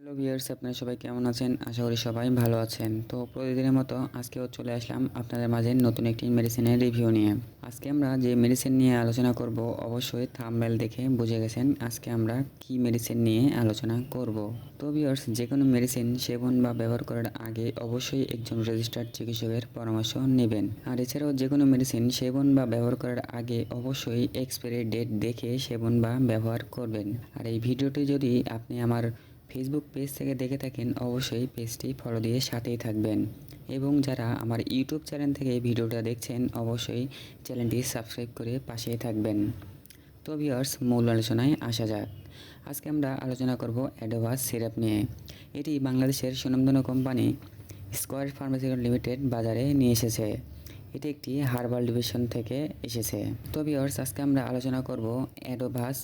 Hello viewers আপনারা সবাই কেমন আছেন? আশা করি সবাই ভালো আছেন। তো প্রতিদিনের মতো আজকেও চলে আসলাম আপনাদের মাঝে নতুন একটি মেডিসিনের রিভিউ নিয়ে। আজকে আমরা যে মেডিসিন নিয়ে আলোচনা করব, অবশ্যই থাম্বনেল দেখে বুঝে গেছেন আজকে আমরা কি মেডিসিন নিয়ে আলোচনা করব। তো ভিউয়ার্স যে কোনো মেডিসিন সেবন বা ব্যবহার করার আগে অবশ্যই একজন রেজিস্টার্ড চিকিৎসকের পরামর্শ নেবেন। আর এছাড়াও যে কোনো মেডিসিন সেবন বা ব্যবহার করার আগে অবশ্যই এক্সপায়ারি ডেট দেখে সেবন বা ব্যবহার করবেন। আর এই ভিডিওটি যদি আপনি আমার ফেসবুক পেজ থেকে দেখে থাকেন অবশ্যই পেজটি ফলো দিয়ে সাথেই থাকবেন। এবং যারা আমার ইউটিউব চ্যানেল থেকে ভিডিওটা দেখছেন, অবশ্যই চ্যানেলটি সাবস্ক্রাইব করে পাশেই থাকবেন। তো ভিউয়ার্স মূল আলোচনায় আসা যাক। আজকে আমরা আলোচনা করব অ্যাডোভাস সিরাপ নিয়ে। এটি বাংলাদেশের সুনামধন্য কোম্পানি স্কোয়ার ফার্মাসিউটিক্যাল লিমিটেড বাজারে নিয়ে এসেছে। এটি একটি হার্বাল ডিভিশন থেকে এসেছে। তো ভিউয়ার্স আজকে আমরা আলোচনা করব অ্যাডোভাস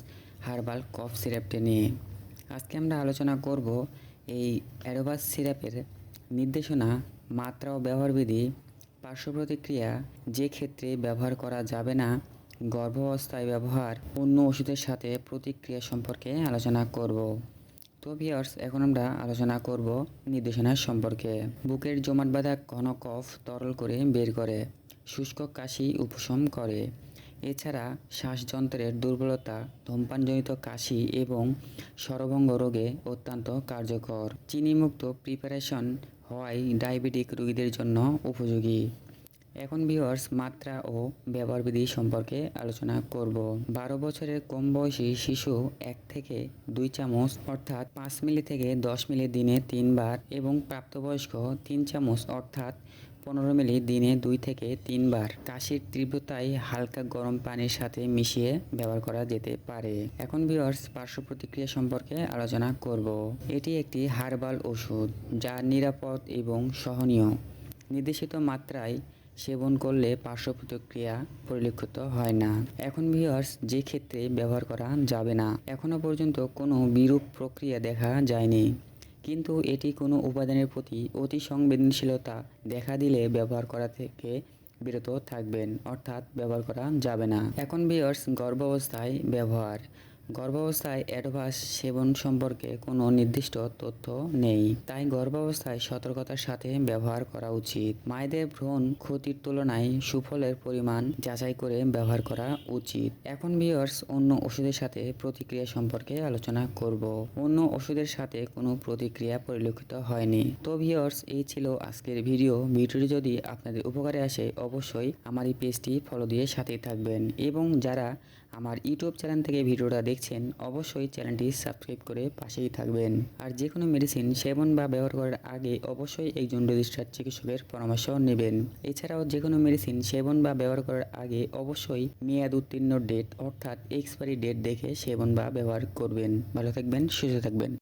হার্বাল কফ সিরাপটি নিয়ে। আজকে আমরা আলোচনা করব এই অ্যাডোভাস সিরাপের নির্দেশনা, মাত্রা ও ব্যবহারবিধি পার্শ্ব প্রতিক্রিয়া যে ক্ষেত্রে ব্যবহার করা যাবে না, গর্ভাবস্থায় ব্যবহার, অন্য ওষুধের সাথে প্রতিক্রিয়া সম্পর্কে আলোচনা করব। তো ভিওর্স এখন আমরা আলোচনা করব নির্দেশনা সম্পর্কে। বুকের জমাট বাঁধা ঘন কফ তরল করে বের করে, শুষ্ক কাশি উপশম করে। এছাড়া শ্বাসযন্ত্রের দুর্বলতা, ধূমপানজনিত কাশি এবং সরভঙ্গ রোগে অত্যন্ত কার্যকর। চিনিমুক্ত প্রিপারেশন হওয়ায় ডায়াবেটিক রোগীদের জন্য উপযোগী। এখন ভিওয়ার্স মাত্রা ও ব্যবহারবিধি সম্পর্কে আলোচনা করব। বারো বছরের কম বয়সী শিশু এক থেকে দুই চামচ, অর্থাৎ পাঁচ মিলি থেকে দশ মিলি দিনে তিনবার এবং প্রাপ্তবয়স্ক তিন চামচ, অর্থাৎ পনেরো মিলি দিনে দুই থেকে তিনবার। কাশির তীব্রতায় হালকা গরম পানির সাথে মিশিয়ে ব্যবহার করা যেতে পারে। এখন ভিওয়ার্স পার্শ্ব প্রতিক্রিয়া সম্পর্কে আলোচনা করব। এটি একটি হার্বাল ওষুধ, যা নিরাপদ এবং সহনীয়। নির্দেশিত মাত্রায় সেবন করলে পার্শ্ব প্রতিক্রিয়া পরিলক্ষিত হয় না। এখন ভিউয়ার্স যে ক্ষেত্রে ব্যবহার করা যাবে না, এখনও পর্যন্ত কোনো বিরূপ প্রক্রিয়া দেখা যায়নি। কিন্তু এটি কোনো উপাদানের প্রতি অতি সংবেদনশীলতা দেখা দিলে ব্যবহার করা থেকে বিরত থাকবেন, অর্থাৎ ব্যবহার করা যাবে না। এখন ভিউয়ার্স গর্ভাবস্থায় ব্যবহার। গর্ভাবস্থায় অ্যাডভাস সেবন সম্পর্কে কোনো নির্দিষ্ট তথ্য নেই। তাই গর্ভাবস্থায় সতর্কতার সাথে ব্যবহার করা উচিত। মায়েদের ভ্রূণ ক্ষতির তুলনায় সুফলের পরিমাণ যাচাই করে ব্যবহার করা উচিত। এখন ভিওর্স অন্য ওষুধের সাথে প্রতিক্রিয়া সম্পর্কে আলোচনা করব। অন্য ওষুধের সাথে কোনো প্রতিক্রিয়া পরিলক্ষিত হয়নি। তো ভিওর্স এই ছিল আজকের ভিডিও। ভিডিওটি যদি আপনাদের উপকারে আসে, অবশ্যই আমার এই পেজটি ফলো দিয়ে সাথেই থাকবেন। এবং যারা আমার ইউটিউব চ্যানেল থেকে ভিডিওটা দেখছেন, অবশ্যই চ্যানেলটি সাবস্ক্রাইব করে পাশেই থাকবেন। আর যে কোনো মেডিসিন সেবন বা ব্যবহার করার আগে অবশ্যই একজন রেজিস্টার চিকিৎসকের পরামর্শ নেবেন। এছাড়াও যে কোনো মেডিসিন সেবন বা ব্যবহার করার আগে অবশ্যই মেয়াদ উত্তীর্ণ ডেট অর্থাৎ এক্সপায়ারি ডেট দেখে সেবন বা ব্যবহার করবেন। ভালো থাকবেন, সুস্থ থাকবেন।